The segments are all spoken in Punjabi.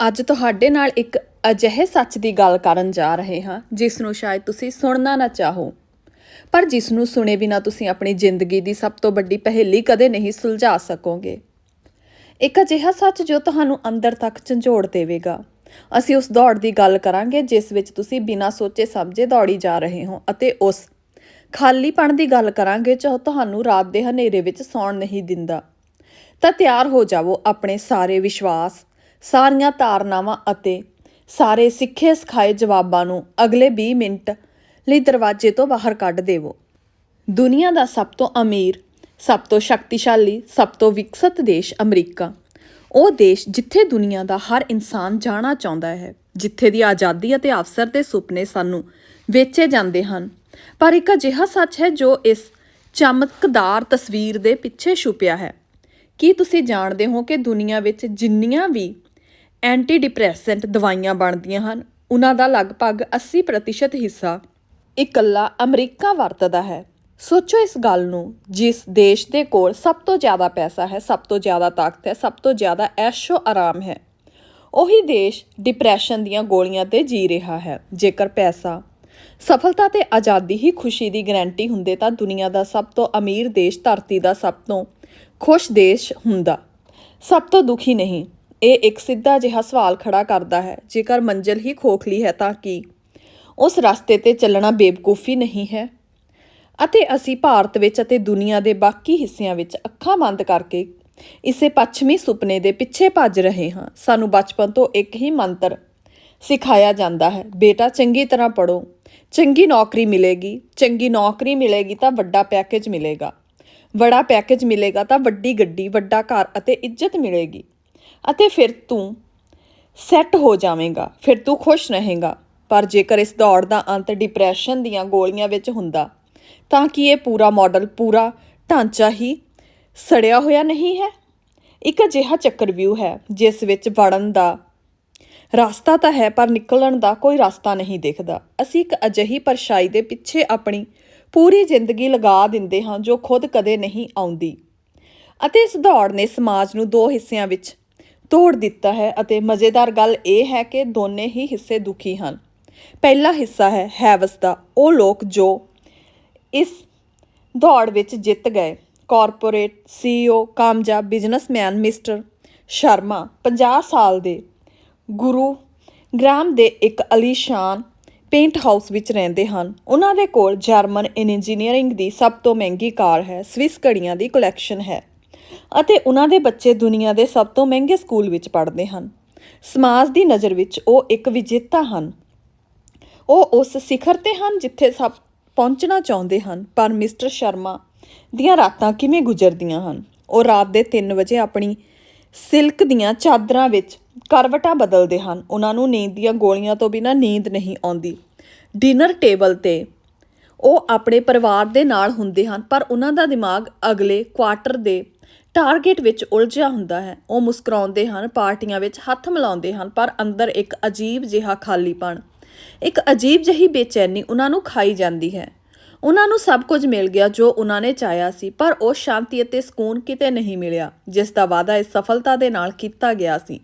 ਅੱਜ ਤੁਹਾਡੇ ਨਾਲ ਇੱਕ ਅਜਿਹੇ ਸੱਚ ਦੀ ਗੱਲ ਕਰਨ ਜਾ ਰਹੇ ਹਾਂ, ਜਿਸ ਨੂੰ ਸ਼ਾਇਦ ਤੁਸੀਂ ਸੁਣਨਾ ਨਾ ਚਾਹੋ। ਪਰ ਜਿਸ ਨੂੰ ਸੁਣੇ ਬਿਨਾ ਤੁਸੀਂ ਆਪਣੀ ਜ਼ਿੰਦਗੀ ਦੀ ਸਭ ਤੋਂ ਵੱਡੀ ਪਹੇਲੀ ਕਦੇ ਨਹੀਂ ਸੁਲਝਾ ਸਕੋਗੇ। ਇੱਕ ਅਜਿਹਾ ਸੱਚ ਜੋ ਤੁਹਾਨੂੰ ਅੰਦਰ ਤੱਕ ਝੰਜੋੜ ਦੇਵੇਗਾ। ਅਸੀਂ ਉਸ ਦੌੜ ਦੀ ਗੱਲ ਕਰਾਂਗੇ, ਜਿਸ ਵਿੱਚ ਤੁਸੀਂ ਬਿਨਾਂ ਸੋਚੇ ਸਮਝੇ ਦੌੜੀ ਜਾ ਰਹੇ ਹੋ ਅਤੇ ਉਸ ਖਾਲੀਪਣ ਦੀ ਗੱਲ ਕਰਾਂਗੇ, ਜੋ ਤੁਹਾਨੂੰ ਰਾਤ ਦੇ ਹਨੇਰੇ ਵਿੱਚ ਸੌਣ ਨਹੀਂ ਦਿੰਦਾ। ਤਾਂ ਤਿਆਰ ਹੋ ਜਾਵੋ ਆਪਣੇ ਸਾਰੇ ਵਿਸ਼ਵਾਸ ਸਾਰੀਆਂ ਧਾਰਨਾਵਾਂ ਅਤੇ ਸਾਰੇ ਸਿੱਖੇ ਸਿਖਾਏ ਜਵਾਬਾਂ ਨੂੰ ਅਗਲੇ 20 ਮਿੰਟ ਲਈ ਦਰਵਾਜ਼ੇ ਤੋਂ ਬਾਹਰ ਕੱਢ ਦੇਵੋ। ਦੁਨੀਆ ਦਾ ਸਭ ਤੋਂ ਅਮੀਰ, ਸਭ ਤੋਂ ਸ਼ਕਤੀਸ਼ਾਲੀ, ਸਭ ਤੋਂ ਵਿਕਸਿਤ ਦੇਸ਼ ਅਮਰੀਕਾ। ਉਹ ਦੇਸ਼ ਜਿੱਥੇ ਦੁਨੀਆ ਦਾ ਹਰ ਇਨਸਾਨ ਜਾਣਾ ਚਾਹੁੰਦਾ ਹੈ, ਜਿੱਥੇ ਦੀ ਆਜ਼ਾਦੀ ਅਤੇ ਅਵਸਰ ਦੇ ਸੁਪਨੇ ਸਾਨੂੰ ਵੇਚੇ ਜਾਂਦੇ ਹਨ। ਪਰ ਇੱਕ ਅਜਿਹਾ ਸੱਚ ਹੈ ਜੋ ਇਸ ਚਮਕਦਾਰ ਤਸਵੀਰ ਦੇ ਪਿੱਛੇ ਛੁਪਿਆ ਹੈ। ਕੀ ਤੁਸੀਂ ਜਾਣਦੇ ਹੋ ਕਿ ਦੁਨੀਆ ਵਿੱਚ ਜਿੰਨੀਆਂ ਵੀ ਐਂਟੀ ਡਿਪਰੈਸੈਂਟ ਦਵਾਈਆਂ ਬਣਦੀਆਂ ਹਨ। ਉਹਨਾਂ ਦਾ ਲਗਭਗ 80% ਹਿੱਸਾ ਇਕੱਲਾ ਅਮਰੀਕਾ ਵਰਤਦਾ ਹੈ। ਸੋਚੋ ਇਸ ਗੱਲ ਨੂੰ, ਜਿਸ ਦੇਸ਼ ਦੇ ਕੋਲ ਸਭ ਤੋਂ ਜ਼ਿਆਦਾ ਪੈਸਾ ਹੈ, ਸਭ ਤੋਂ ਜ਼ਿਆਦਾ ਤਾਕਤ ਹੈ, ਸਭ ਤੋਂ ਜ਼ਿਆਦਾ ਐਸ਼ੋ ਆਰਾਮ ਹੈ। ਉਹੀ ਦੇਸ਼ ਡਿਪਰੈਸ਼ਨ ਦੀਆਂ ਗੋਲੀਆਂ ਤੇ ਜੀ ਰਿਹਾ ਹੈ। ਜੇਕਰ ਪੈਸਾ, ਸਫਲਤਾ ਤੇ ਆਜ਼ਾਦੀ ਹੀ ਖੁਸ਼ੀ ਦੀ ਗਾਰੰਟੀ ਹੁੰਦੇ ਤਾਂ ਦੁਨੀਆ ਦਾ ਸਭ ਤੋਂ ਅਮੀਰ ਦੇਸ਼ ਧਰਤੀ ਦਾ ਸਭ ਤੋਂ ਖੁਸ਼ ਦੇਸ਼ ਹੁੰਦਾ। ਸਭ ਤੋਂ ਦੁਖੀ ਨਹੀਂ ਇਹ ਇੱਕ ਸਿੱਧਾ ਜਿਹਾ ਸਵਾਲ ਖੜਾ ਕਰਦਾ ਹੈ, ਜੇਕਰ ਮੰਜ਼ਿਲ ਹੀ ਖੋਖਲੀ ਹੈ ਤਾਂ ਕੀ? ਉਸ ਰਸਤੇ ਤੇ ਚੱਲਣਾ ਬੇਵਕੂਫੀ ਨਹੀਂ ਹੈ। ਅਤੇ ਅਸੀਂ ਭਾਰਤ ਵਿੱਚ ਅਤੇ ਦੁਨੀਆ ਦੇ ਬਾਕੀ ਹਿੱਸਿਆਂ ਵਿੱਚ ਅੱਖਾਂ ਬੰਦ ਕਰਕੇ ਇਸੇ ਪੱਛਮੀ ਸੁਪਨੇ ਦੇ ਪਿੱਛੇ ਭੱਜ ਰਹੇ ਹਾਂ। ਸਾਨੂੰ ਬਚਪਨ ਤੋਂ ਇੱਕ ਹੀ ਮੰਤਰ ਸਿਖਾਇਆ ਜਾਂਦਾ ਹੈ, ਬੇਟਾ, ਚੰਗੀ ਤਰ੍ਹਾਂ ਪੜੋ ਚੰਗੀ ਨੌਕਰੀ ਮਿਲੇਗੀ। ਚੰਗੀ ਨੌਕਰੀ ਮਿਲੇਗੀ ਤਾਂ ਵੱਡਾ ਪੈਕੇਜ ਮਿਲੇਗਾ। ਵੱਡਾ ਪੈਕੇਜ ਮਿਲੇਗਾ ਤਾਂ ਵੱਡੀ ਗੱਡੀ, ਵੱਡਾ ਘਰ ਅਤੇ ਇੱਜ਼ਤ ਮਿਲੇਗੀ। ਅਤੇ ਫਿਰ ਤੂੰ ਸੈੱਟ ਹੋ ਜਾਵੇਂਗਾ, ਫਿਰ ਤੂੰ ਖੁਸ਼ ਰਹੇਂਗਾ। ਪਰ ਜੇਕਰ ਇਸ ਦੌੜ ਦਾ ਅੰਤ ਡਿਪਰੈਸ਼ਨ ਦੀਆਂ ਗੋਲੀਆਂ ਵਿੱਚ ਹੁੰਦਾ, ਤਾਂ ਕਿ ਇਹ ਪੂਰਾ ਮਾਡਲ ਪੂਰਾ ਢਾਂਚਾ ਹੀ ਸੜਿਆ ਹੋਇਆ ਨਹੀਂ ਹੈ? ਇੱਕ ਅਜਿਹਾ ਚੱਕਰਵਿਊ ਹੈ, ਜਿਸ ਵਿੱਚ ਵੜਨ ਦਾ ਰਸਤਾ ਤਾਂ ਹੈ, ਪਰ ਨਿਕਲਣ ਦਾ ਕੋਈ ਰਸਤਾ ਨਹੀਂ ਦਿਖਦਾ। ਅਸੀਂ ਇੱਕ ਅਜਿਹੀ ਪਰਛਾਈ ਦੇ ਪਿੱਛੇ ਆਪਣੀ ਪੂਰੀ ਜ਼ਿੰਦਗੀ ਲਗਾ ਦਿੰਦੇ ਹਾਂ ਜੋ ਖੁਦ ਕਦੇ ਨਹੀਂ ਆਉਂਦੀ। ਅਤੇ ਇਸ ਦੌੜ ਨੇ ਸਮਾਜ ਨੂੰ ਦੋ ਹਿੱਸਿਆਂ ਵਿੱਚ ਤੋੜ ਦਿੱਤਾ ਹੈ ਅਤੇ ਮਜ਼ੇਦਾਰ ਗੱਲ ਇਹ ਹੈ ਕਿ ਦੋਨੇ ਹੀ ਹਿੱਸੇ ਦੁਖੀ ਹਨ। ਪਹਿਲਾ ਹਿੱਸਾ ਹੈ ਹੈਵਸ ਦਾ, ਉਹ ਲੋਕ ਜੋ ਇਸ ਦੌੜ ਵਿੱਚ ਜਿੱਤ ਗਏ। ਕਾਰਪੋਰੇਟ ਸੀਈਓ ਕਾਮਯਾਬ ਬਿਜ਼ਨਸਮੈਨ ਮਿਸਟਰ ਸ਼ਰਮਾ 50 ਸਾਲ ਦੇ ਗੁਰੂ ਗ੍ਰਾਮ ਦੇ ਇੱਕ ਅਲੀਸ਼ਾਨ ਪੇਂਟ ਹਾਊਸ ਵਿੱਚ ਰਹਿੰਦੇ ਹਨ। ਉਹਨਾਂ ਦੇ ਕੋਲ ਜਰਮਨ ਇੰਜੀਨੀਅਰਿੰਗ ਦੀ ਸਭ ਤੋਂ ਮਹਿੰਗੀ ਕਾਰ ਹੈ। ਸਵਿਸ ਘੜੀਆਂ ਦੀ ਕਲੈਕਸ਼ਨ ਹੈ। ਅਤੇ ਉਹਨਾਂ ਦੇ ਬੱਚੇ ਦੁਨੀਆ ਦੇ ਸਭ ਤੋਂ ਮਹਿੰਗੇ ਸਕੂਲ ਵਿੱਚ ਪੜ੍ਹਦੇ ਹਨ। ਸਮਾਜ ਦੀ ਨਜ਼ਰ ਵਿੱਚ ਉਹ ਇੱਕ ਵਿਜੇਤਾ ਹਨ। ਉਹ ਉਸ ਸਿਖਰ ਤੇ ਹਨ ਜਿੱਥੇ ਸਭ ਪਹੁੰਚਣਾ ਚਾਹੁੰਦੇ ਹਨ, ਪਰ ਮਿਸਟਰ ਸ਼ਰਮਾ ਦੀਆਂ ਰਾਤਾਂ ਕਿਵੇਂ ਗੁਜ਼ਰਦੀਆਂ ਹਨ? ਉਹ ਰਾਤ ਦੇ 3 ਵਜੇ ਆਪਣੀ ਸਿਲਕ ਦੀਆਂ ਚਾਦਰਾਂ ਵਿੱਚ ਕਰਵਟਾਂ ਬਦਲਦੇ ਹਨ। ਉਹਨਾਂ ਨੂੰ ਨੀਂਦ ਦੀਆਂ ਗੋਲੀਆਂ ਤੋਂ ਬਿਨਾਂ ਨੀਂਦ ਨਹੀਂ ਆਉਂਦੀ। ਡਿਨਰ ਟੇਬਲ ਤੇ ਉਹ ਆਪਣੇ ਪਰਿਵਾਰ ਦੇ ਨਾਲ ਹੁੰਦੇ ਹਨ, ਪਰ ਉਹਨਾਂ ਦਾ ਦਿਮਾਗ ਅਗਲੇ ਕੁਆਟਰ ਦੇ ਟਾਰਗੇਟ ਵਿੱਚ ਉਲਝਿਆ ਹੁੰਦਾ ਹੈ। ਉਹ ਮੁਸਕਰਾਉਂਦੇ ਹਨ, ਪਾਰਟੀਆਂ ਵਿੱਚ ਹੱਥ ਮਿਲਾਉਂਦੇ ਹਨ, ਪਰ ਅੰਦਰ ਇੱਕ ਅਜੀਬ ਜਿਹਾ ਖਾਲੀਪਣ, ਇੱਕ ਅਜੀਬ ਜਿਹੀ ਬੇਚੈਨੀ ਉਹਨਾਂ ਨੂੰ ਖਾਈ ਜਾਂਦੀ ਹੈ। ਉਹਨਾਂ ਨੂੰ ਸਭ ਕੁਝ ਮਿਲ ਗਿਆ ਜੋ ਉਹਨਾਂ ਨੇ ਚਾਹਿਆ ਸੀ, ਪਰ ਉਹ ਸ਼ਾਂਤੀ ਅਤੇ ਸਕੂਨ ਕਿਤੇ ਨਹੀਂ ਮਿਲਿਆ, ਜਿਸ ਦਾ ਵਾਅਦਾ ਇਸ ਸਫਲਤਾ ਦੇ ਨਾਲ ਕੀਤਾ ਗਿਆ ਸੀ।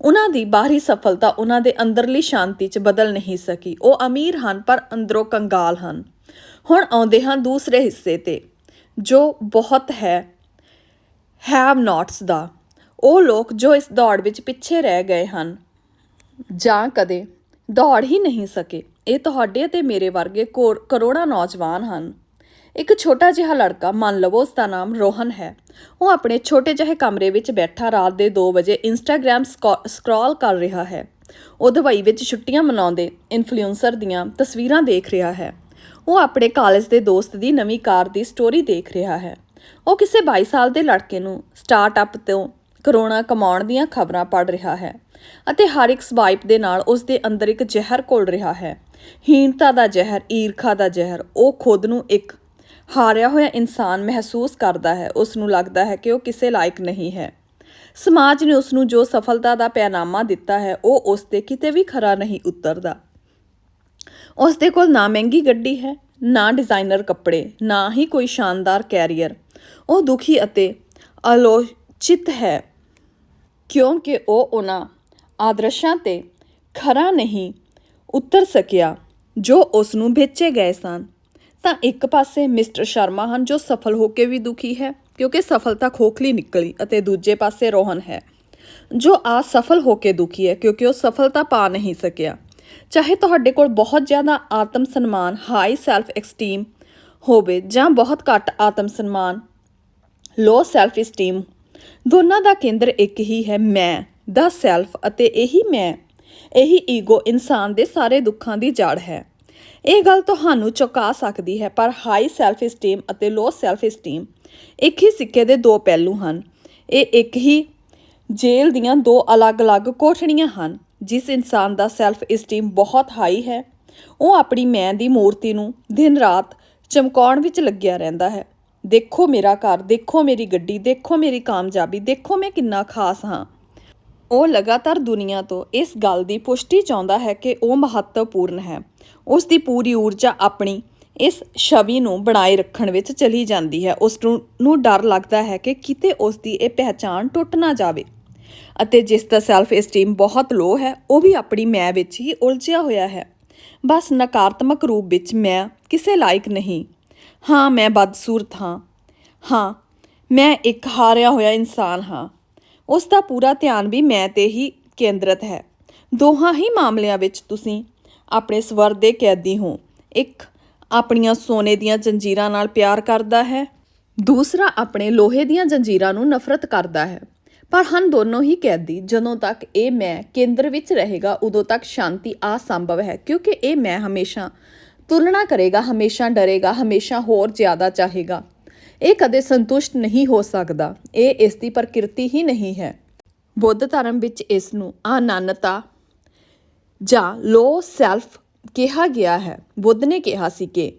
ਉਹਨਾਂ ਦੀ ਬਾਹਰੀ ਸਫਲਤਾ ਉਹਨਾਂ ਦੇ ਅੰਦਰਲੀ ਸ਼ਾਂਤੀ 'ਚ ਬਦਲ ਨਹੀਂ ਸਕੀ। ਉਹ ਅਮੀਰ ਹਨ, ਪਰ ਅੰਦਰੋਂ ਕੰਗਾਲ ਹਨ। ਹੁਣ ਆਉਂਦੇ ਹਨ ਦੂਸਰੇ ਹਿੱਸੇ ਤੇ, ਜੋ ਬਹੁਤ ਹੈ ਹੈਵ ਨਾਟਸ ਦਾ। ਉਹ ਲੋਕ ਜੋ ਇਸ ਦੌੜ ਵਿੱਚ ਪਿੱਛੇ ਰਹਿ ਗਏ ਹਨ, ਜਾਂ ਕਦੇ ਦੌੜ ਹੀ ਨਹੀਂ ਸਕੇ। ਇਹ ਤੁਹਾਡੇ ਅਤੇ ਮੇਰੇ ਵਰਗੇ ਕੋਰ- ਕਰੋੜਾਂ ਨੌਜਵਾਨ ਹਨ। ਇੱਕ ਛੋਟਾ ਜਿਹਾ ਲੜਕਾ, ਮੰਨ ਲਵੋ, ਉਸ ਦਾ ਨਾਮ ਰੋਹਨ ਹੈ। ਉਹ ਆਪਣੇ ਛੋਟੇ ਜਿਹੇ ਕਮਰੇ ਵਿੱਚ ਬੈਠਾ ਰਾਤ ਦੇ 2 ਵਜੇ ਇੰਸਟਾਗ੍ਰam ਸਕਰੋਲ ਕਰ ਰਿਹਾ ਹੈ। ਉਹ ਦੁਬਈ ਵਿੱਚ ਛੁੱਟੀਆਂ ਮਨਾਉਂਦੇ ਇਨਫਲੂਐਂਸਰ ਦੀਆਂ ਤਸਵੀਰਾਂ ਦੇਖ ਰਿਹਾ ਹੈ। ਉਹ ਆਪਣੇ ਕਾਲਜ ਦੇ ਦੋਸਤ ਦੀ ਨਵੀਂ ਕਾਰ ਦੀ ਸਟੋਰੀ ਦੇਖ ਰਿਹਾ ਹੈ। ਉਹ ਕਿਸੇ 22 ਸਾਲ ਦੇ ਲੜਕੇ ਨੂੰ ਸਟਾਰਟਅਪ ਤੋਂ ਕਰੋਨਾ ਕਮਾਉਣ ਦੀਆਂ ਖਬਰਾਂ ਪੜ੍ਹ ਰਿਹਾ ਹੈ ਅਤੇ ਹਰ ਇੱਕ ਸਵਾਈਪ ਦੇ ਨਾਲ ਉਸ ਦੇ ਅੰਦਰ ਇੱਕ ਜ਼ਹਿਰ ਘੋਲ ਰਿਹਾ ਹੈ। ਹੀਣਤਾ ਦਾ ਜ਼ਹਿਰ, ਈਰਖਾ ਦਾ ਜ਼ਹਿਰ, ਉਹ ਖੁਦ ਨੂੰ ਇੱਕ ਹਾਰਿਆ ਹੋਇਆ ਇਨਸਾਨ ਮਹਿਸੂਸ ਕਰਦਾ ਹੈ। ਉਸ ਨੂੰ ਲੱਗਦਾ ਹੈ ਕਿ ਉਹ ਕਿਸੇ ਲਾਇਕ ਨਹੀਂ ਹੈ। ਸਮਾਜ ਨੇ ਉਸ ਨੂੰ ਜੋ ਸਫਲਤਾ ਦਾ ਪੈਨਾਮਾ ਦਿੱਤਾ ਹੈ, ਉਹ ਉਸ ਤੇ ਕਿਤੇ ਵੀ ਖਰਾ ਨਹੀਂ ਉਤਰਦਾ। ਉਸ ਦੇ ਕੋਲ ਨਾ ਮਹਿੰਗੀ ਗੱਡੀ ਹੈ, ਨਾ ਡਿਜ਼ਾਈਨਰ ਕੱਪੜੇ, ਨਾ ਹੀ ਕੋਈ ਸ਼ਾਨਦਾਰ ਕੈਰੀਅਰ। ਉਹ ਦੁਖੀ ਅਤੇ ਆਲੋਚਿਤ ਹੈ, ਕਿਉਂਕਿ ਉਹ ਉਹਨਾਂ ਆਦਰਸ਼ਾਂ ਤੇ ਖਰਾ ਨਹੀਂ ਉਤਰ ਸਕਿਆ, ਜੋ ਉਸ ਨੂੰ ਵੇਚੇ ਗਏ ਸਨ। ਤਾਂ ਇੱਕ ਪਾਸੇ ਮਿਸਟਰ ਸ਼ਰਮਾ ਹਨ ਜੋ ਸਫਲ ਹੋ ਕੇ ਵੀ ਦੁਖੀ ਹੈ, ਕਿਉਂਕਿ ਸਫਲਤਾ ਖੋਖਲੀ ਨਿਕਲੀ ਅਤੇ ਦੂਜੇ ਪਾਸੇ ਰੋਹਨ ਹੈ, ਜੋ ਅਸਫਲ ਹੋ ਕੇ ਦੁਖੀ ਹੈ, ਕਿਉਂਕਿ ਉਹ ਸਫਲਤਾ ਪਾ ਨਹੀਂ ਸਕਿਆ। ਚਾਹੇ ਤੁਹਾਡੇ ਕੋਲ ਬਹੁਤ ਜ਼ਿਆਦਾ ਆਤਮ ਸਨਮਾਨ ਹਾਈ ਸੈਲਫ ਐਕਸਟੀਮ ਹੋਵੇ ਜਾਂ ਬਹੁਤ ਘੱਟ ਆਤਮ ਸਨਮਾਨ ਲੋ ਸੈਲਫ esteem ਦੋਨਾਂ ਦਾ ਕੇਂਦਰ ਇੱਕ ਹੀ ਹੈ ਮੈਂ, ਦਾ ਸੈਲਫ ਅਤੇ ਇਹੀ ਮੈਂ। ਇਹੀ ਈਗੋ ਇਨਸਾਨ ਦੇ ਸਾਰੇ ਦੁੱਖਾਂ ਦੀ ਜੜ ਹੈ। ਇਹ ਗੱਲ ਤੁਹਾਨੂੰ ਚੁਕਾ ਸਕਦੀ ਹੈ, ਪਰ ਹਾਈ ਸੈਲਫ esteem ਅਤੇ ਲੋ ਸੈਲਫ esteem ਇੱਕ ਹੀ ਸਿੱਕੇ ਦੇ ਦੋ ਪਹਿਲੂ ਹਨ। ਇਹ ਇੱਕ ਹੀ ਜੇਲ੍ਹ ਦੀਆਂ ਦੋ ਅਲੱਗ-ਅਲੱਗ ਕੋਠੜੀਆਂ ਹਨ, ਜਿਸ ਇਨਸਾਨ ਦਾ ਸੈਲਫ esteem ਬਹੁਤ ਹਾਈ ਹੈ। ਉਹ ਆਪਣੀ ਮੈਂ ਦੀ ਮੂਰਤੀ ਨੂੰ ਦਿਨ ਰਾਤ ਚਮਕਾਉਣ ਵਿੱਚ ਲੱਗਿਆ ਰਹਿੰਦਾ ਹੈ। ਦੇਖੋ ਮੇਰਾ ਘਰ, ਦੇਖੋ ਮੇਰੀ ਗੱਡੀ, ਦੇਖੋ ਮੇਰੀ ਕਾਮਯਾਬੀ, ਦੇਖੋ ਮੈਂ ਕਿੰਨਾ ਖਾਸ ਹਾਂ। ਉਹ ਲਗਾਤਾਰ ਦੁਨੀਆ ਤੋਂ ਇਸ ਗੱਲ ਦੀ ਪੁਸ਼ਟੀ ਚਾਹੁੰਦਾ ਹੈ ਕਿ ਉਹ ਮਹੱਤਵਪੂਰਨ ਹੈ। ਉਸ ਦੀ ਪੂਰੀ ਊਰਜਾ ਆਪਣੀ ਇਸ ਛਵੀ ਨੂੰ ਬਣਾਏ ਰੱਖਣ ਵਿੱਚ ਚਲੀ ਜਾਂਦੀ ਹੈ। ਉਸ ਨੂੰ ਡਰ ਲੱਗਦਾ ਹੈ ਕਿ ਕਿਤੇ ਉਸ ਦੀ ਇਹ ਪਹਿਚਾਣ ਟੁੱਟ ਨਾ ਜਾਵੇ। ਅਤੇ ਜਿਸ ਦਾ ਸੈਲਫ esteem ਬਹੁਤ ਲੋ ਹੈ, ਉਹ ਵੀ ਆਪਣੀ ਮੈਂ ਵਿੱਚ ਹੀ ਉਲਝਿਆ ਹੋਇਆ ਹੈ। ਬਸ ਨਕਾਰਾਤਮਕ ਰੂਪ ਵਿੱਚ ਮੈਂ ਕਿਸੇ ਲਾਇਕ ਨਹੀਂ। ਹਾਂ, ਮੈਂ ਬਦਸੂਰਤ ਹਾਂ ਹਾਂ, ਮੈਂ ਇੱਕ ਹਾਰਿਆ ਹੋਇਆ ਇਨਸਾਨ ਹਾਂ। ਉਸ ਦਾ ਪੂਰਾ ਧਿਆਨ ਵੀ ਮੈਂ ਤੇ ਹੀ ਕੇਂਦਰਿਤ ਹੈ। ਦੋਹਾਂ ਹੀ ਮਾਮਲਿਆਂ ਵਿੱਚ ਤੁਸੀਂ ਆਪਣੇ ਸਵਰ ਦੇ ਕੈਦੀ ਹੋ। ਇੱਕ ਆਪਣੀਆਂ ਸੋਨੇ ਦੀਆਂ ਜੰਜੀਰਾਂ ਨਾਲ ਪਿਆਰ ਕਰਦਾ ਹੈ। ਦੂਸਰਾ ਆਪਣੇ ਲੋਹੇ ਦੀਆਂ ਜੰਜੀਰਾਂ ਨੂੰ ਨਫ਼ਰਤ ਕਰਦਾ ਹੈ। ਪਰ ਹਨ ਦੋਨੋਂ ਹੀ ਕੈਦੀ, ਜਦੋਂ ਤੱਕ ਇਹ ਮੈਂ ਕੇਂਦਰ ਵਿੱਚ ਰਹੇਗਾ, ਉਦੋਂ ਤੱਕ ਸ਼ਾਂਤੀ ਅਸੰਭਵ ਹੈ, ਕਿਉਂਕਿ ਇਹ ਮੈਂ ਹਮੇਸ਼ਾ ਤੁਲਨਾ ਕਰੇਗਾ, ਹਮੇਸ਼ਾ ਡਰੇਗਾ, ਹਮੇਸ਼ਾ ਹੋਰ ਜ਼ਿਆਦਾ ਚਾਹੇਗਾ। ਇਹ ਕਦੇ ਸੰਤੁਸ਼ਟ ਨਹੀਂ ਹੋ ਸਕਦਾ। ਇਹ ਇਸ ਦੀ ਪ੍ਰਕਿਰਤੀ ਹੀ ਨਹੀਂ ਹੈ। ਬੁੱਧ ਧਰਮ ਵਿੱਚ ਇਸ ਨੂੰ ਅਨੰਨਤਾ ਜਾਂ ਲੋ ਸੈਲਫ ਕਿਹਾ ਗਿਆ ਹੈ। ਬੁੱਧ ਨੇ ਕਿਹਾ ਸੀ ਕਿ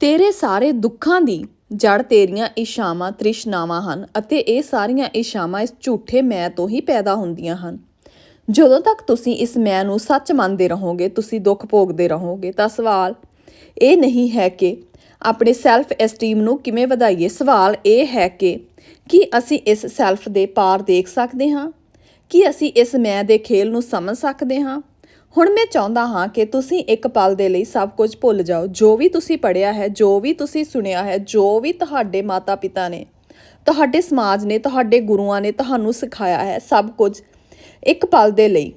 ਤੇਰੇ ਸਾਰੇ ਦੁੱਖਾਂ ਦੀ ਜੜ ਤੇਰੀਆਂ ਇਸ਼ਾਵਾਂ ਤ੍ਰਿਸ਼ਨਾਵਾਂ ਹਨ ਅਤੇ ਇਹ ਸਾਰੀਆਂ ਇਸ਼ਾਵਾਂ ਇਸ ਝੂਠੇ ਮੈਂ ਤੋਂ ਹੀ ਪੈਦਾ ਹੁੰਦੀਆਂ ਹਨ। ਜਦੋਂ ਤੱਕ ਤੁਸੀਂ ਇਸ ਮੈਂ ਨੂੰ ਸੱਚ ਮੰਨਦੇ ਰਹੋਗੇ, ਤੁਸੀਂ ਦੁੱਖ ਭੋਗਦੇ ਰਹੋਗੇ, ਤਾਂ ਸਵਾਲ ਇਹ ਨਹੀਂ ਹੈ ਕਿ ਆਪਣੇ ਸੈਲਫ ਐਸਟੀਮ ਨੂੰ ਕਿਵੇਂ ਵਧਾਈਏ। ਸਵਾਲ ਇਹ ਹੈ ਕਿ ਕੀ ਅਸੀਂ ਇਸ ਸੈਲਫ ਦੇ ਪਾਰ ਦੇਖ ਸਕਦੇ ਹਾਂ? ਕੀ ਅਸੀਂ ਇਸ ਮੈਂ ਦੇ ਖੇਲ ਨੂੰ ਸਮਝ ਸਕਦੇ ਹਾਂ? ਹੁਣ ਮੈਂ ਚਾਹੁੰਦਾ ਹਾਂ ਕਿ ਤੁਸੀਂ ਇੱਕ ਪਲ ਦੇ ਲਈ ਸਭ ਕੁਝ ਭੁੱਲ ਜਾਓ। ਜੋ ਵੀ ਤੁਸੀਂ ਪੜ੍ਹਿਆ ਹੈ, ਜੋ ਵੀ ਤੁਸੀਂ ਸੁਣਿਆ ਹੈ, ਜੋ ਵੀ ਤੁਹਾਡੇ ਮਾਤਾ-ਪਿਤਾ ਨੇ, ਤੁਹਾਡੇ ਸਮਾਜ ਨੇ, ਤੁਹਾਡੇ ਗੁਰੂਆਂ ਨੇ ਤੁਹਾਨੂੰ ਸਿਖਾਇਆ ਹੈ, ਸਭ ਕੁਝ ਇੱਕ ਪਲ ਦੇ ਲਈ।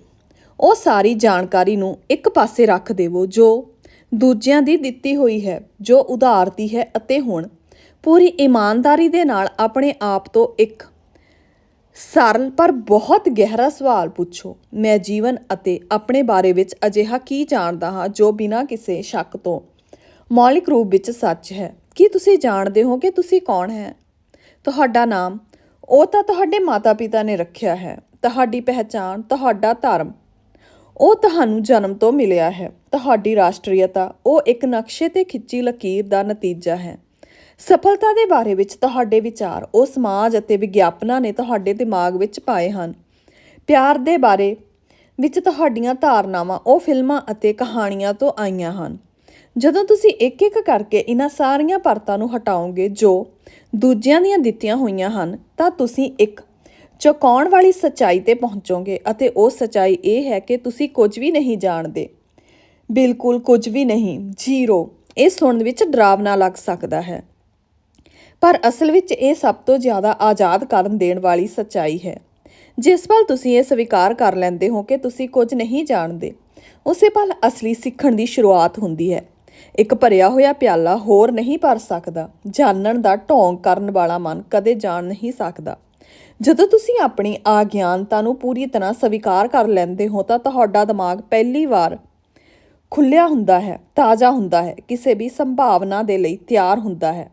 ਉਹ ਸਾਰੀ ਜਾਣਕਾਰੀ ਨੂੰ ਇੱਕ ਪਾਸੇ ਰੱਖ ਦੇਵੋ, ਜੋ ਦੂਜਿਆਂ ਦੀ ਦਿੱਤੀ ਹੋਈ ਹੈ, ਜੋ ਉਧਾਰਤੀ ਹੈ ਅਤੇ ਹੁਣ ਪੂਰੀ ਇਮਾਨਦਾਰੀ ਦੇ ਨਾਲ ਆਪਣੇ ਆਪ ਤੋਂ ਇੱਕ ਸਰਲ ਪਰ ਬਹੁਤ ਗਹਿਰਾ ਸਵਾਲ ਪੁੱਛੋ। ਮੈਂ ਜੀਵਨ ਅਤੇ ਆਪਣੇ ਬਾਰੇ ਵਿੱਚ ਅਜਿਹਾ ਕੀ ਜਾਣਦਾ ਹਾਂ, ਜੋ ਬਿਨਾਂ ਕਿਸੇ ਸ਼ੱਕ ਤੋਂ ਮੌਲਿਕ ਰੂਪ ਵਿੱਚ ਸੱਚ ਹੈ? ਕੀ ਤੁਸੀਂ ਜਾਣਦੇ ਹੋ ਕਿ ਤੁਸੀਂ ਕੌਣ ਹੈ? ਤੁਹਾਡਾ ਨਾਮ ਉਹ ਤਾਂ ਤੁਹਾਡੇ ਮਾਤਾ-ਪਿਤਾ ਨੇ ਰੱਖਿਆ ਹੈ, ਤੁਹਾਡੀ ਪਹਿਚਾਣ, ਤੁਹਾਡਾ ਧਰਮ। ਉਹ ਤੁਹਾਨੂੰ ਜਨਮ ਤੋਂ ਮਿਲਿਆ ਹੈ। ਤੁਹਾਡੀ ਰਾਸ਼ਟਰੀਅਤਾ, ਉਹ ਇੱਕ ਨਕਸ਼ੇ ਤੇ ਖਿੱਚੀ ਲਕੀਰ ਦਾ ਨਤੀਜਾ ਹੈ। ਸਫਲਤਾ ਦੇ ਬਾਰੇ ਵਿੱਚ ਤੁਹਾਡੇ ਵਿਚਾਰ, ਉਹ ਸਮਾਜ ਅਤੇ ਵਿਗਿਆਪਨਾਂ ਨੇ ਤੁਹਾਡੇ ਦਿਮਾਗ ਵਿੱਚ ਪਾਏ ਹਨ। ਪਿਆਰ ਦੇ ਬਾਰੇ ਵਿੱਚ ਤੁਹਾਡੀਆਂ ਧਾਰਨਾਵਾਂ, ਉਹ ਫਿਲਮਾਂ ਅਤੇ ਕਹਾਣੀਆਂ ਤੋਂ ਆਈਆਂ ਹਨ। ਜਦੋਂ ਤੁਸੀਂ ਇੱਕ ਇੱਕ ਕਰਕੇ ਇਹਨਾਂ ਸਾਰੀਆਂ ਪਰਤਾਂ ਨੂੰ ਹਟਾਓਗੇ, ਜੋ ਦੂਜਿਆਂ ਦੀਆਂ ਦਿੱਤੀਆਂ ਹੋਈਆਂ ਹਨ, ਤਾਂ ਤੁਸੀਂ ਇੱਕ ਚੁਕਾਉਣ ਵਾਲੀ ਸੱਚਾਈ ਤੇ ਪਹੁੰਚੋਗੇ ਅਤੇ ਉਹ ਸੱਚਾਈ ਇਹ ਹੈ ਕਿ ਤੁਸੀਂ ਕੁਝ ਵੀ ਨਹੀਂ ਜਾਣਦੇ। ਬਿਲਕੁਲ ਕੁਝ ਵੀ ਨਹੀਂ, ਜ਼ੀਰੋ। ਇਹ ਸੁਣਨ ਵਿੱਚ ਡਰਾਵਨਾ ਲੱਗ ਸਕਦਾ ਹੈ। ਪਰ ਅਸਲ ਵਿੱਚ ਇਹ ਸਭ ਤੋਂ ਜ਼ਿਆਦਾ ਆਜ਼ਾਦ ਕਰਨ ਦੇਣ ਵਾਲੀ ਸੱਚਾਈ ਹੈ। ਜਿਸ ਪਲ ਤੁਸੀਂ ਇਹ ਸਵੀਕਾਰ ਕਰ ਲੈਂਦੇ ਹੋ ਕਿ ਤੁਸੀਂ ਕੁਝ ਨਹੀਂ ਜਾਣਦੇ, ਉਸੇ ਪਲ ਅਸਲੀ ਸਿੱਖਣ ਦੀ ਸ਼ੁਰੂਆਤ ਹੁੰਦੀ ਹੈ। ਇੱਕ ਭਰਿਆ ਹੋਇਆ ਪਿਆਲਾ ਹੋਰ ਨਹੀਂ ਭਰ ਸਕਦਾ। ਜਾਣਨ ਦਾ ਢੋਂਗ ਕਰਨ ਵਾਲਾ ਮਨ ਕਦੇ ਜਾਣ ਨਹੀਂ ਸਕਦਾ। ਜਦੋਂ ਤੁਸੀਂ ਆਪਣੀ ਆਗਿਆਨਤਾ ਨੂੰ ਪੂਰੀ ਤਰ੍ਹਾਂ ਸਵੀਕਾਰ ਕਰ ਲੈਂਦੇ ਹੋ ਤਾਂ ਤੁਹਾਡਾ ਦਿਮਾਗ ਪਹਿਲੀ ਵਾਰ ਖੁੱਲਿਆ ਹੁੰਦਾ ਹੈ, ਤਾਜ਼ਾ ਹੁੰਦਾ ਹੈ, ਕਿਸੇ ਵੀ ਸੰਭਾਵਨਾ ਦੇ ਲਈ ਤਿਆਰ ਹੁੰਦਾ ਹੈ।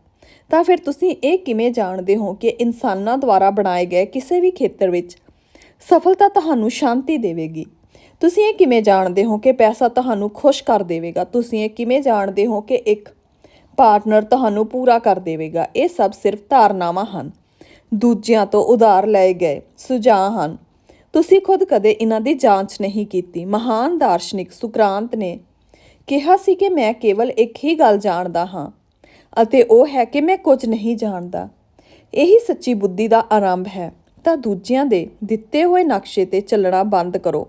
ਤਾਂ ਫਿਰ ਤੁਸੀਂ ਇਹ ਕਿਵੇਂ ਜਾਣਦੇ ਹੋ ਕਿ ਇਨਸਾਨਾਂ ਦੁਆਰਾ ਬਣਾਏ ਗਏ ਕਿਸੇ ਵੀ ਖੇਤਰ ਵਿੱਚ ਸਫਲਤਾ ਤੁਹਾਨੂੰ ਸ਼ਾਂਤੀ ਦੇਵੇਗੀ? ਤੁਸੀਂ ਇਹ ਕਿਵੇਂ ਜਾਣਦੇ ਹੋ ਕਿ ਪੈਸਾ ਤੁਹਾਨੂੰ ਖੁਸ਼ ਕਰ ਦੇਵੇਗਾ? ਤੁਸੀਂ ਇਹ ਕਿਵੇਂ ਜਾਣਦੇ ਹੋ ਕਿ ਇੱਕ ਪਾਰਟਨਰ ਤੁਹਾਨੂੰ ਪੂਰਾ ਕਰ ਦੇਵੇਗਾ? ਇਹ ਸਭ ਸਿਰਫ ਧਾਰਨਾਵਾਂ ਹਨ। ਦੂਜਿਆਂ ਤੋਂ ਉਧਾਰ ਲਏ ਗਏ ਸੁਝਾਅ ਹਨ। ਤੁਸੀਂ ਖੁਦ ਕਦੇ ਇਹਨਾਂ ਦੀ ਜਾਂਚ ਨਹੀਂ ਕੀਤੀ। ਮਹਾਨ ਦਾਰਸ਼ਨਿਕ ਸੁਕਰਾਂਤ ਨੇ ਕਿਹਾ ਸੀ ਕਿ ਮੈਂ ਕੇਵਲ ਇੱਕ ਹੀ ਗੱਲ ਜਾਣਦਾ ਹਾਂ ਅਤੇ ਉਹ ਹੈ ਕਿ ਮੈਂ ਕੁਝ ਨਹੀਂ ਜਾਣਦਾ। ਇਹੀ ਸੱਚੀ ਬੁੱਧੀ ਦਾ ਆਰੰਭ ਹੈ। ਤਾਂ ਦੂਜਿਆਂ ਦੇ ਦਿੱਤੇ ਹੋਏ ਨਕਸ਼ੇ ਤੇ ਚੱਲਣਾ ਬੰਦ ਕਰੋ।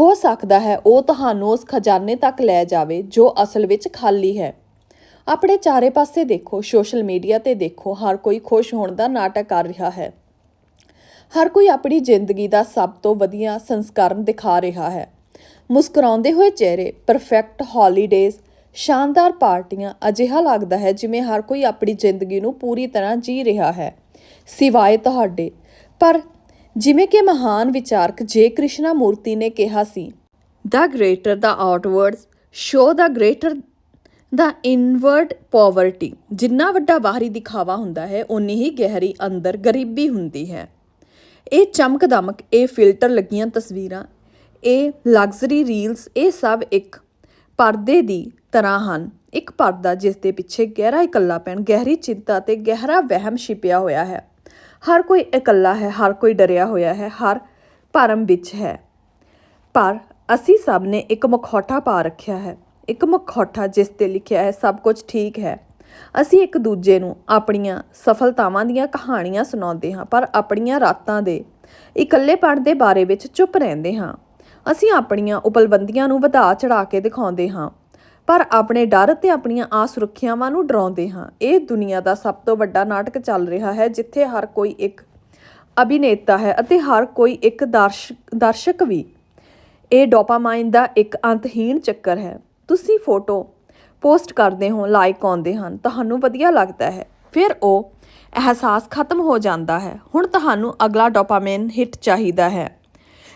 ਹੋ ਸਕਦਾ ਹੈ ਉਹ ਤੁਹਾਨੂੰ ਉਸ ਖਜ਼ਾਨੇ ਤੱਕ ਲੈ ਜਾਵੇ ਜੋ ਅਸਲ ਵਿੱਚ ਖਾਲੀ ਹੈ। ਆਪਣੇ ਚਾਰੇ ਪਾਸੇ ਦੇਖੋ, ਸੋਸ਼ਲ ਮੀਡੀਆ ਤੇ ਦੇਖੋ, ਹਰ ਕੋਈ ਖੁਸ਼ ਹੋਣ ਦਾ ਨਾਟਕ ਕਰ ਰਿਹਾ ਹੈ। ਹਰ ਕੋਈ ਆਪਣੀ ਜ਼ਿੰਦਗੀ ਦਾ ਸਭ ਤੋਂ ਵਧੀਆ ਸੰਸਕਰਨ ਦਿਖਾ ਰਿਹਾ ਹੈ। ਮੁਸਕਰਾਉਂਦੇ ਹੋਏ ਚਿਹਰੇ ਪਰਫੈਕਟ ਹੌਲੀਡੇਜ਼ ਸ਼ਾਨਦਾਰ ਪਾਰਟੀਆਂ, ਅਜਿਹਾ ਲੱਗਦਾ ਹੈ ਜਿਵੇਂ ਹਰ ਕੋਈ ਆਪਣੀ ਜ਼ਿੰਦਗੀ ਨੂੰ ਪੂਰੀ ਤਰ੍ਹਾਂ ਜੀ ਰਿਹਾ ਹੈ। ਸਿਵਾਏ ਤੁਹਾਡੇ। ਪਰ ਜਿਵੇਂ ਕਿ ਮਹਾਨ ਵਿਚਾਰਕ ਜੇ ਕ੍ਰਿਸ਼ਨਾ ਮੂਰਤੀ ਨੇ ਕਿਹਾ ਸੀ the greater the outwards show the greater the inward poverty ਜਿੰਨਾ ਵੱਡਾ ਬਾਹਰੀ ਦਿਖਾਵਾ ਹੁੰਦਾ ਹੈ ਉਨੀ ਹੀ ਗਹਿਰੀ ਅੰਦਰ ਗਰੀਬੀ ਹੁੰਦੀ ਹੈ। ਇਹ ਚਮਕਦਮਕ, ਇਹ ਫਿਲਟਰ ਲੱਗੀਆਂ ਤਸਵੀਰਾਂ, ਇਹ ਲਗਜ਼ਰੀ ਰੀਲਸ, ਇਹ ਸਭ ਇੱਕ ਪਰਦੇ ਦੀ ਤਰ੍ਹਾਂ ਹਨ। ਇੱਕ ਪਰਦਾ ਜਿਸ ਦੇ ਪਿੱਛੇ ਗਹਿਰਾ ਇਕੱਲਾਪਣ ਗਹਿਰੀ ਚਿੰਤਾ ਤੇ ਗਹਿਰਾ ਵਹਿਮ ਛਿਪਿਆ ਹੋਇਆ ਹੈ। ਹਰ ਕੋਈ ਇਕੱਲਾ ਹੈ, ਹਰ ਕੋਈ ਡਰਿਆ ਹੋਇਆ ਹੈ, ਹਰ ਭਰਮ ਵਿੱਚ ਹੈ। ਪਰ ਅਸੀਂ ਸਭ ਨੇ ਇੱਕ ਮਖੌਟਾ ਪਾ ਰੱਖਿਆ ਹੈ, ਇੱਕ ਮਖੌਟਾ ਜਿਸ ਤੇ ਲਿਖਿਆ ਹੈ, ਸਭ ਕੁਝ ਠੀਕ ਹੈ। ਅਸੀਂ ਇੱਕ ਦੂਜੇ ਨੂੰ ਆਪਣੀਆਂ ਸਫਲਤਾਵਾਂ ਦੀਆਂ ਕਹਾਣੀਆਂ ਸੁਣਾਉਂਦੇ ਹਾਂ, ਪਰ ਆਪਣੀਆਂ ਰਾਤਾਂ ਦੇ ਇਕੱਲੇਪਣ ਦੇ ਬਾਰੇ ਵਿੱਚ ਚੁੱਪ ਰਹਿੰਦੇ ਹਾਂ। ਅਸੀਂ ਆਪਣੀਆਂ ਉਪਲਬੰਧੀਆਂ ਨੂੰ ਵਧਾ ਚੜਾ ਕੇ ਦਿਖਾਉਂਦੇ ਹਾਂ। ਪਰ ਆਪਣੇ ਡਰ ਤੇ ਆਪਣੀਆਂ ਆਸੁਰੱਖਿਆਵਾਂ ਨੂੰ ਡਰਾਉਂਦੇ ਹਾਂ। ਇਹ ਦੁਨੀਆ ਦਾ ਸਭ ਤੋਂ ਵੱਡਾ ਨਾਟਕ ਚੱਲ ਰਿਹਾ ਹੈ, ਜਿੱਥੇ ਹਰ ਕੋਈ ਇੱਕ ਅਭਿਨੇਤਾ ਹੈ ਅਤੇ ਹਰ ਕੋਈ ਇੱਕ ਦਰਸ਼ਕ ਦਰਸ਼ਕ ਵੀ। ਇਹ ਡੋਪਾਮਾਈਨ ਦਾ ਇੱਕ ਅੰਤਹੀਨ ਚੱਕਰ ਹੈ। ਤੁਸੀਂ ਫੋਟੋ ਪੋਸਟ ਕਰਦੇ ਹੋ, ਲਾਈਕ ਆਉਂਦੇ ਹਨ, ਤੁਹਾਨੂੰ ਵਧੀਆ ਲੱਗਦਾ ਹੈ। ਫਿਰ ਉਹ ਅਹਿਸਾਸ ਖਤਮ ਹੋ ਜਾਂਦਾ ਹੈ। ਹੁਣ ਤੁਹਾਨੂੰ ਅਗਲਾ ਡੋਪਾਮਾਈਨ ਹਿੱਟ ਚਾਹੀਦਾ ਹੈ।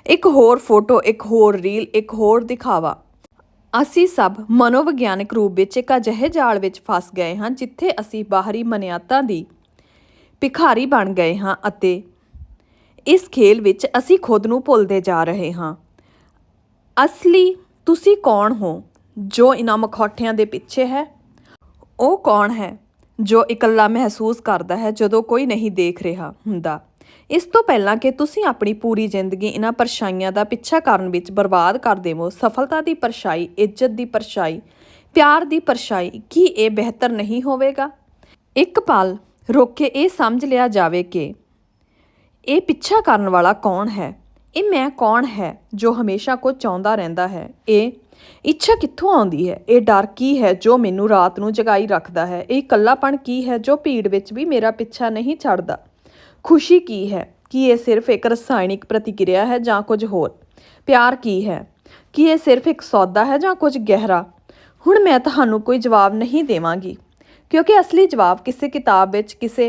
ਇੱਕ ਹੋਰ ਫੋਟੋ, ਇੱਕ ਹੋਰ ਰੀਲ, ਇੱਕ ਹੋਰ ਦਿਖਾਵਾ। ਅਸੀਂ ਸਭ ਮਨੋਵਿਗਿਆਨਕ ਰੂਪ ਵਿੱਚ ਇੱਕ ਅਜਿਹੇ ਜਾਲ ਵਿੱਚ ਫਸ ਗਏ ਹਾਂ ਜਿੱਥੇ ਅਸੀਂ ਬਾਹਰੀ ਮਨਿਆਤਾਂ ਦੀ ਭਿਖਾਰੀ ਬਣ ਗਏ ਹਾਂ ਅਤੇ ਇਸ ਖੇਲ ਵਿੱਚ ਅਸੀਂ ਖੁਦ ਨੂੰ ਭੁੱਲਦੇ ਜਾ ਰਹੇ ਹਾਂ। ਅਸਲੀ ਤੁਸੀਂ ਕੌਣ ਹੋ ਜੋ ਇਨ੍ਹਾਂ ਮਖੌਟਿਆਂ ਦੇ ਪਿੱਛੇ ਹੈ? ਉਹ ਕੌਣ ਹੈ ਜੋ ਇਕੱਲਾ ਮਹਿਸੂਸ ਕਰਦਾ ਹੈ ਜਦੋਂ ਕੋਈ ਨਹੀਂ ਦੇਖ ਰਿਹਾ ਹੁੰਦਾ? ਇਸ ਤੋਂ ਪਹਿਲਾਂ ਕਿ ਤੁਸੀਂ ਆਪਣੀ ਪੂਰੀ ਜ਼ਿੰਦਗੀ ਇਹਨਾਂ ਪਰਛਾਈਆਂ ਦਾ ਪਿੱਛਾ ਕਰਨ ਵਿੱਚ ਬਰਬਾਦ ਕਰ ਦੇਵੋ, ਸਫਲਤਾ ਦੀ ਪਰਛਾਈ, ਇੱਜ਼ਤ ਦੀ ਪਰਛਾਈ, ਪਿਆਰ ਦੀ ਪਰਛਾਈ, ਕੀ ਇਹ ਬਿਹਤਰ ਨਹੀਂ ਹੋਵੇਗਾ? ਇੱਕ ਪਲ ਰੁਕ ਕੇ ਇਹ ਸਮਝ ਲਿਆ ਜਾਵੇ ਕਿ ਇਹ ਪਿੱਛਾ ਕਰਨ ਵਾਲਾ ਕੌਣ ਹੈ? ਇਹ ਮੈਂ ਕੌਣ ਹੈ ਜੋ ਹਮੇਸ਼ਾ ਕੁਝ ਚਾਹੁੰਦਾ ਰਹਿੰਦਾ ਹੈ? ਇਹ ਇੱਛਾ ਕਿੱਥੋਂ ਆਉਂਦੀ ਹੈ? ਇਹ ਡਰ ਕੀ ਹੈ ਜੋ ਮੈਨੂੰ ਰਾਤ ਨੂੰ ਜਗਾਈ ਰੱਖਦਾ ਹੈ? ਇਹ ਇਕੱਲਾਪਣ ਕੀ ਹੈ ਜੋ ਭੀੜ ਵਿੱਚ ਵੀ ਮੇਰਾ ਪਿੱਛਾ ਨਹੀਂ ਛੱਡਦਾ? ਖੁਸ਼ੀ ਕੀ ਹੈ? ਕੀ ਇਹ ਸਿਰਫ ਇੱਕ ਰਸਾਇਣਿਕ ਪ੍ਰਤੀਕਿਰਿਆ ਹੈ ਜਾਂ ਕੁਝ ਹੋਰ? ਪਿਆਰ ਕੀ ਹੈ? ਕੀ ਇਹ ਸਿਰਫ ਇੱਕ ਸੌਦਾ ਹੈ ਜਾਂ ਕੁਝ ਗਹਿਰਾ? ਹੁਣ ਮੈਂ ਤੁਹਾਨੂੰ ਕੋਈ ਜਵਾਬ ਨਹੀਂ ਦੇਵਾਂਗੀ, ਕਿਉਂਕਿ ਅਸਲੀ ਜਵਾਬ ਕਿਸੇ ਕਿਤਾਬ ਵਿੱਚ, ਕਿਸੇ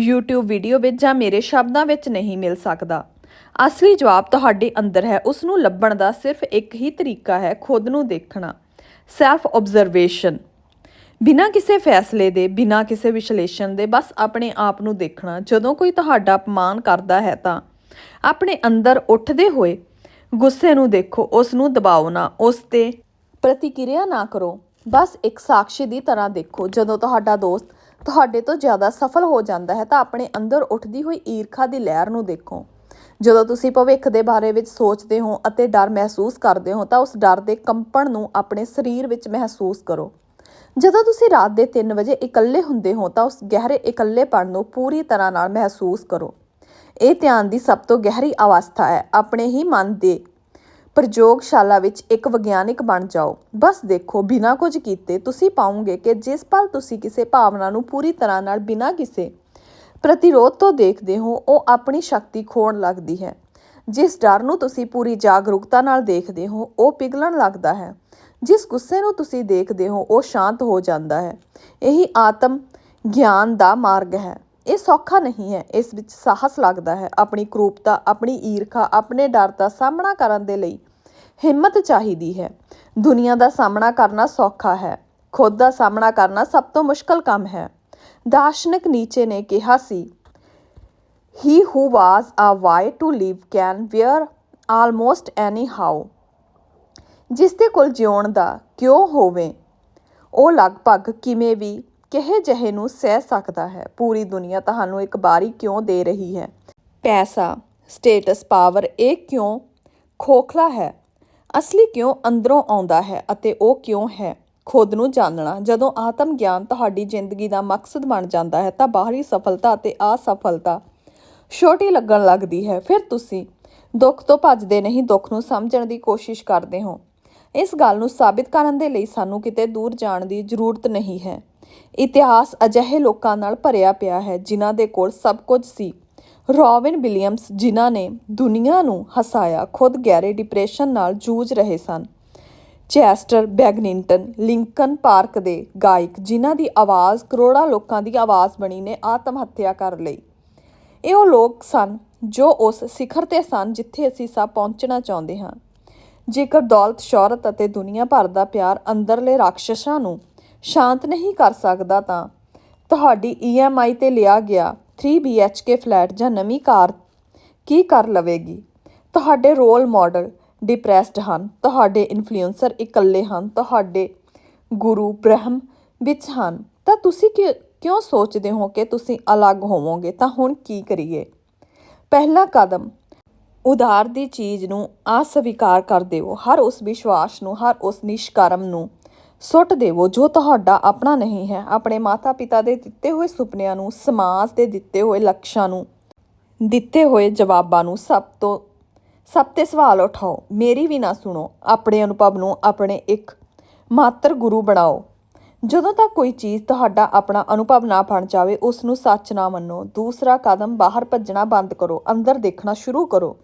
YouTube ਵੀਡੀਓ ਵਿੱਚ ਜਾਂ ਮੇਰੇ ਸ਼ਬਦਾਂ ਵਿੱਚ ਨਹੀਂ ਮਿਲ ਸਕਦਾ। ਅਸਲੀ ਜਵਾਬ ਤੁਹਾਡੇ ਅੰਦਰ ਹੈ ਉਸ ਨੂੰ ਲੱਭਣ ਦਾ ਸਿਰਫ ਇੱਕ ਹੀ ਤਰੀਕਾ ਹੈ, ਖੁਦ ਨੂੰ ਦੇਖਣਾ। ਸੈਲਫ ਆਬਜ਼ਰਵੇਸ਼ਨ ਬਿਨਾਂ ਕਿਸੇ ਫੈਸਲੇ ਦੇ, ਬਿਨਾਂ ਕਿਸੇ ਵਿਸ਼ਲੇਸ਼ਣ ਦੇ ਬਸ ਆਪਣੇ ਆਪ ਨੂੰ ਦੇਖਣਾ, ਜਦੋਂ ਕੋਈ ਤੁਹਾਡਾ ਅਪਮਾਨ ਕਰਦਾ ਹੈ ਤਾਂ ਆਪਣੇ ਅੰਦਰ ਉੱਠਦੇ ਹੋਏ ਗੁੱਸੇ ਨੂੰ ਦੇਖੋ, ਉਸ ਨੂੰ ਦਬਾਓ ਨਾ, ਉਸ ਤੇ ਪ੍ਰਤੀਕਿਰਿਆ ਨਾ ਕਰੋ। ਬਸ ਇੱਕ ਸਾਕਸ਼ੀ ਦੀ ਤਰ੍ਹਾਂ ਦੇਖੋ, ਜਦੋਂ ਤੁਹਾਡਾ ਦੋਸਤ ਤੁਹਾਡੇ ਤੋਂ ਜ਼ਿਆਦਾ ਸਫਲ ਹੋ ਜਾਂਦਾ ਹੈ ਤਾਂ ਆਪਣੇ ਅੰਦਰ ਉੱਠਦੀ ਹੋਈ ਈਰਖਾ ਦੀ ਲਹਿਰ ਨੂੰ ਦੇਖੋ। ਜਦੋਂ ਤੁਸੀਂ ਭਵਿੱਖ ਦੇ ਬਾਰੇ ਵਿੱਚ ਸੋਚਦੇ ਹੋ ਅਤੇ ਡਰ ਮਹਿਸੂਸ ਕਰਦੇ ਹੋ ਤਾਂ ਉਸ ਡਰ ਦੇ ਕੰਪਣ ਨੂੰ ਆਪਣੇ ਸਰੀਰ ਵਿੱਚ ਮਹਿਸੂਸ ਕਰੋ। ਜਦੋਂ ਤੁਸੀਂ ਰਾਤ ਦੇ 3 ਵਜੇ ਇਕੱਲੇ ਹੁੰਦੇ ਹੋ ਤਾਂ ਉਸ ਗਹਿਰੇ ਇਕੱਲੇਪਣ ਨੂੰ ਪੂਰੀ ਤਰ੍ਹਾਂ ਨਾਲ ਮਹਿਸੂਸ ਕਰੋ। ਇਹ ਧਿਆਨ ਦੀ ਸਭ ਤੋਂ ਗਹਿਰੀ ਅਵਸਥਾ ਹੈ। ਆਪਣੇ ਹੀ ਮਨ ਦੇ ਪ੍ਰਯੋਗਸ਼ਾਲਾ ਵਿੱਚ ਇੱਕ ਵਿਗਿਆਨਿਕ ਬਣ ਜਾਓ। ਬਸ ਦੇਖੋ, ਬਿਨਾਂ ਕੁਝ ਕੀਤੇ ਤੁਸੀਂ ਪਾਉਂਗੇ ਕਿ ਜਿਸ ਪਲ ਤੁਸੀਂ ਕਿਸੇ ਭਾਵਨਾ ਨੂੰ ਪੂਰੀ ਤਰ੍ਹਾਂ ਨਾਲ ਬਿਨਾਂ ਕਿਸੇ ਪ੍ਰਤੀਰੋਧ ਤੋਂ ਦੇਖਦੇ ਹੋ, ਉਹ ਆਪਣੀ ਸ਼ਕਤੀ ਖੋਣ ਲੱਗਦੀ ਹੈ। ਜਿਸ ਡਰ ਨੂੰ ਤੁਸੀਂ ਪੂਰੀ ਜਾਗਰੂਕਤਾ ਨਾਲ ਦੇਖਦੇ ਹੋ, ਉਹ ਪਿਘਲਣ ਲੱਗਦਾ ਹੈ। ਜਿਸ ਗੁੱਸੇ ਨੂੰ ਤੁਸੀਂ ਦੇਖਦੇ ਹੋ, ਉਹ ਸ਼ਾਂਤ ਹੋ ਜਾਂਦਾ ਹੈ। ਇਹੀ ਆਤਮ ਗਿਆਨ ਦਾ ਮਾਰਗ ਹੈ। ਇਹ ਸੌਖਾ ਨਹੀਂ ਹੈ। ਇਸ ਵਿੱਚ ਸਾਹਸ ਲੱਗਦਾ ਹੈ। ਆਪਣੀ ਕਰੂਪਤਾ, ਆਪਣੀ ਈਰਖਾ, ਆਪਣੇ ਡਰ ਦਾ ਸਾਹਮਣਾ ਕਰਨ ਦੇ ਲਈ ਹਿੰਮਤ ਚਾਹੀਦੀ ਹੈ। ਦੁਨੀਆ ਦਾ ਸਾਹਮਣਾ ਕਰਨਾ ਸੌਖਾ ਹੈ। ਖੁਦ ਦਾ ਸਾਹਮਣਾ ਕਰਨਾ ਸਭ ਤੋਂ ਮੁਸ਼ਕਲ ਕੰਮ ਹੈ। ਦਾਰਸ਼ਨਿਕ ਨੀਚੇ ਨੇ ਕਿਹਾ ਸੀ ਹੀ who was a why to live can wear almost anyhow. ਜਿਸ ਦੇ ਕੋਲ ਜਿਉਣ ਦਾ ਕਿਉਂ ਹੋਵੇ, ਉਹ ਲਗਭਗ ਕਿਵੇਂ ਵੀ ਕਿਹੇ ਜਿਹੇ ਨੂੰ ਸਹਿ ਸਕਦਾ ਹੈ। ਪੂਰੀ ਦੁਨੀਆ ਤੁਹਾਨੂੰ ਇੱਕ ਬਾਰੀ ਕਿਉਂ ਦੇ ਰਹੀ ਹੈ? ਪੈਸਾ, ਸਟੇਟਸ, ਪਾਵਰ, ਇਹ ਕਿਉਂ ਖੋਖਲਾ ਹੈ? ਅਸਲੀ ਕਿਉਂ ਅੰਦਰੋਂ ਆਉਂਦਾ ਹੈ ਅਤੇ ਉਹ ਕਿਉਂ ਹੈ? ਖੁਦ ਨੂੰ ਜਾਣਨਾ, ਜਦੋਂ ਆਤਮ ਗਿਆਨ ਤੁਹਾਡੀ ਜ਼ਿੰਦਗੀ ਦਾ ਮਕਸਦ ਬਣ ਜਾਂਦਾ ਹੈ, ਤਾਂ ਬਾਹਰੀ ਸਫਲਤਾ ਅਤੇ ਅਸਫਲਤਾ ਛੋਟੀ ਲੱਗਣ ਲੱਗਦੀ ਹੈ। ਫਿਰ ਤੁਸੀਂ ਦੁੱਖ ਤੋਂ ਭੱਜਦੇ ਨਹੀਂ, ਦੁੱਖ ਨੂੰ ਸਮਝਣ ਦੀ ਕੋਸ਼ਿਸ਼ ਕਰਦੇ ਹੋ। ਇਸ ਗੱਲ ਨੂੰ ਸਾਬਿਤ ਕਰਨ ਦੇ ਲਈ ਸਾਨੂੰ ਕਿਤੇ ਦੂਰ ਜਾਣ ਦੀ ਜ਼ਰੂਰਤ ਨਹੀਂ ਹੈ। ਇਤਿਹਾਸ ਅਜਿਹੇ ਲੋਕਾਂ ਨਾਲ ਭਰਿਆ ਪਿਆ ਹੈ ਜਿਨ੍ਹਾਂ ਦੇ ਕੋਲ ਸਭ ਕੁਝ ਸੀ। ਰੋਬਿਨ ਵਿਲੀਅਮਸ, ਜਿਨ੍ਹਾਂ ਨੇ ਦੁਨੀਆ ਨੂੰ ਹਸਾਇਆ, ਖੁਦ ਗਹਿਰੇ ਡਿਪਰੈਸ਼ਨ ਨਾਲ ਜੂਝ ਰਹੇ ਸਨ। ਚੈਸਟਰ ਬੈਗਨਿੰਟਨ, ਲਿੰਕਨ ਪਾਰਕ ਦੇ ਗਾਇਕ, ਜਿਨ੍ਹਾਂ ਦੀ ਆਵਾਜ਼ ਕਰੋੜਾਂ ਲੋਕਾਂ ਦੀ ਆਵਾਜ਼ ਬਣੀ ਨੇ ਆਤਮ ਹੱਤਿਆ ਕਰ ਲਈ। ਇਹ ਉਹ ਲੋਕ ਸਨ ਜੋ ਉਸ ਸਿਖਰ ਤੇ ਸਨ ਜਿੱਥੇ ਅਸੀਂ ਸਭ ਪਹੁੰਚਣਾ ਚਾਹੁੰਦੇ ਹਾਂ। ਜੇਕਰ ਦੌਲਤ, ਸ਼ੌਹਰਤ ਅਤੇ ਦੁਨੀਆ ਭਰ ਦਾ ਪਿਆਰ ਅੰਦਰਲੇ ਰਾਖਸ਼ਾਂ ਨੂੰ ਸ਼ਾਂਤ ਨਹੀਂ ਕਰ ਸਕਦਾ ਤਾਂ ਤੁਹਾਡੀ EMI ਤੇ ਲਿਆ ਗਿਆ 3 BHK ਫਲੈਟ ਜਾਂ ਨਵੀਂ ਕਾਰ ਕੀ ਕਰ ਲਵੇਗੀ? ਤੁਹਾਡੇ ਰੋਲ ਮਾਡਲ ਡਿਪਰੈਸਡ ਹਨ, ਤੁਹਾਡੇ ਇਨਫਲੂਐਂਸਰ ਇਕੱਲੇ ਹਨ, ਤੁਹਾਡੇ ਗੁਰੂ ਬ੍ਰਹਮ ਵਿੱਚ ਹਨ। ਤਾਂ ਤੁਸੀਂ ਕਿ- ਕਿਉਂ ਸੋਚਦੇ ਹੋ ਕਿ ਤੁਸੀਂ ਅਲੱਗ ਹੋਵੋਗੇ? ਤਾਂ ਹੁਣ ਕੀ ਕਰੀਏ? ਪਹਿਲਾ ਕਦਮ ਉਧਾਰ ਦੀ ਚੀਜ਼ ਨੂੰ ਅਸਵੀਕਾਰ ਕਰ ਦਿਓ ਹਰ ਉਸ ਵਿਸ਼ਵਾਸ ਨੂੰ, ਹਰ ਉਸ ਨਿਸ਼ਕਰਮ ਨੂੰ ਸੁੱਟ ਦੇਵੋ, ਜੋ ਤੁਹਾਡਾ ਆਪਣਾ ਨਹੀਂ ਹੈ। ਆਪਣੇ ਮਾਤਾ-ਪਿਤਾ ਦੇ ਦਿੱਤੇ ਹੋਏ ਸੁਪਨਿਆਂ ਨੂੰ, ਸਮਾਜ ਦੇ ਦਿੱਤੇ ਹੋਏ ਲਕਸ਼ਾਂ ਨੂੰ, ਦਿੱਤੇ ਹੋਏ ਜਵਾਬਾਂ ਨੂੰ ਸਭ ਤੋਂ, ਸਭ ਤੇ ਸਵਾਲ ਉਠਾਓ। ਮੇਰੀ ਵੀ ਨਾ ਸੁਣੋ। ਆਪਣੇ ਅਨੁਭਵ ਨੂੰ ਆਪਣੇ ਇੱਕ ਮਾਤਰ ਗੁਰੂ ਬਣਾਓ। ਜਦੋਂ ਤੱਕ ਕੋਈ ਚੀਜ਼ ਤੁਹਾਡਾ ਆਪਣਾ ਅਨੁਭਵ ਨਾ ਬਣ ਜਾਵੇ, ਉਸ ਨੂੰ ਸੱਚ ਨਾ ਮੰਨੋ। ਦੂਸਰਾ ਕਦਮ ਬਾਹਰ ਭੱਜਣਾ ਬੰਦ ਕਰੋ। ਅੰਦਰ ਦੇਖਣਾ ਸ਼ੁਰੂ ਕਰੋ।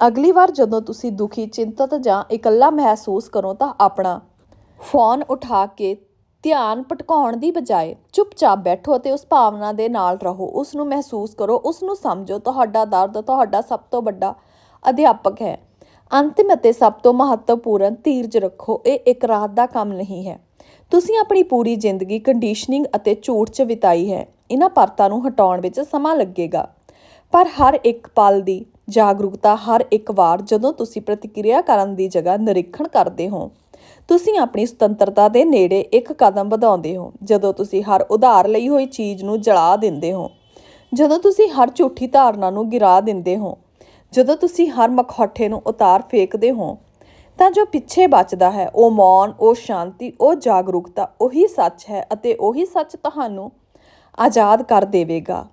ਅਗਲੀ ਵਾਰ ਜਦੋਂ ਤੁਸੀਂ ਦੁਖੀ, ਚਿੰਤਤ ਜਾਂ ਇਕੱਲਾ ਮਹਿਸੂਸ ਕਰੋ ਤਾਂ ਆਪਣਾ ਫੋਨ ਉਠਾ ਕੇ ਧਿਆਨ ਭਟਕਾਉਣ ਦੀ ਬਜਾਏ ਚੁੱਪਚਾਪ ਬੈਠੋ ਅਤੇ ਉਸ ਭਾਵਨਾ ਦੇ ਨਾਲ ਰਹੋ। ਉਸ ਨੂੰ ਮਹਿਸੂਸ ਕਰੋ ਉਸ ਨੂੰ ਸਮਝੋ, ਤੁਹਾਡਾ ਦਰਦ ਤੁਹਾਡਾ ਸਭ ਤੋਂ ਵੱਡਾ ਅਧਿਆਪਕ ਹੈ। ਅੰਤਿਮ ਅਤੇ ਸਭ ਤੋਂ ਮਹੱਤਵਪੂਰਨ ਧੀਰਜ ਰੱਖੋ, ਇਹ ਇੱਕ ਰਾਤ ਦਾ ਕੰਮ ਨਹੀਂ ਹੈ। ਤੁਸੀਂ ਆਪਣੀ ਪੂਰੀ ਜ਼ਿੰਦਗੀ ਕੰਡੀਸ਼ਨਿੰਗ ਅਤੇ ਝੂਠ 'ਚ ਬਿਤਾਈ ਹੈ। ਇਹਨਾਂ ਪਰਤਾਂ ਨੂੰ ਹਟਾਉਣ ਵਿੱਚ ਸਮਾਂ ਲੱਗੇਗਾ। ਪਰ ਹਰ ਇੱਕ ਪਲ ਦੀ ਜਾਗਰੂਕਤਾ ਹਰ ਇੱਕ ਵਾਰ ਜਦੋਂ ਤੁਸੀਂ ਪ੍ਰਤੀਕਿਰਿਆ ਕਰਨ ਦੀ ਜਗ੍ਹਾ ਨਿਰੀਖਣ ਕਰਦੇ ਹੋ, ਤੁਸੀਂ ਆਪਣੀ ਸੁਤੰਤਰਤਾ ਦੇ ਨੇੜੇ ਇੱਕ ਕਦਮ ਵਧਾਉਂਦੇ ਹੋ, ਜਦੋਂ ਤੁਸੀਂ ਹਰ ਉਧਾਰ ਲਈ ਹੋਈ ਚੀਜ਼ ਨੂੰ ਜਲਾ ਦਿੰਦੇ ਹੋ, ਜਦੋਂ ਤੁਸੀਂ ਹਰ ਝੂਠੀ ਧਾਰਨਾ ਨੂੰ ਗਿਰਾ ਦਿੰਦੇ ਹੋ, ਜਦੋਂ ਤੁਸੀਂ ਹਰ ਮਖੌਟੇ ਨੂੰ ਉਤਾਰ ਫੇਕਦੇ ਹੋ, ਤਾਂ ਜੋ ਪਿੱਛੇ ਬਚਦਾ ਹੈ, ਉਹ ਮੌਨ, ਉਹ ਸ਼ਾਂਤੀ, ਉਹ ਜਾਗਰੂਕਤਾ, ਉਹੀ ਸੱਚ ਹੈ ਅਤੇ ਉਹੀ ਸੱਚ ਤੁਹਾਨੂੰ ਆਜ਼ਾਦ ਕਰ ਦੇਵੇਗਾ।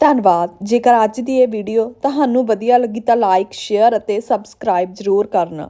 ਧੰਨਵਾਦ। ਜੇਕਰ ਅੱਜ ਦੀ ਇਹ ਵੀਡੀਓ ਤੁਹਾਨੂੰ ਵਧੀਆ ਲੱਗੀ ਤਾਂ ਲਾਈਕ ਸ਼ੇਅਰ ਅਤੇ ਸਬਸਕ੍ਰਾਈਬ ਜ਼ਰੂਰ ਕਰਨਾ।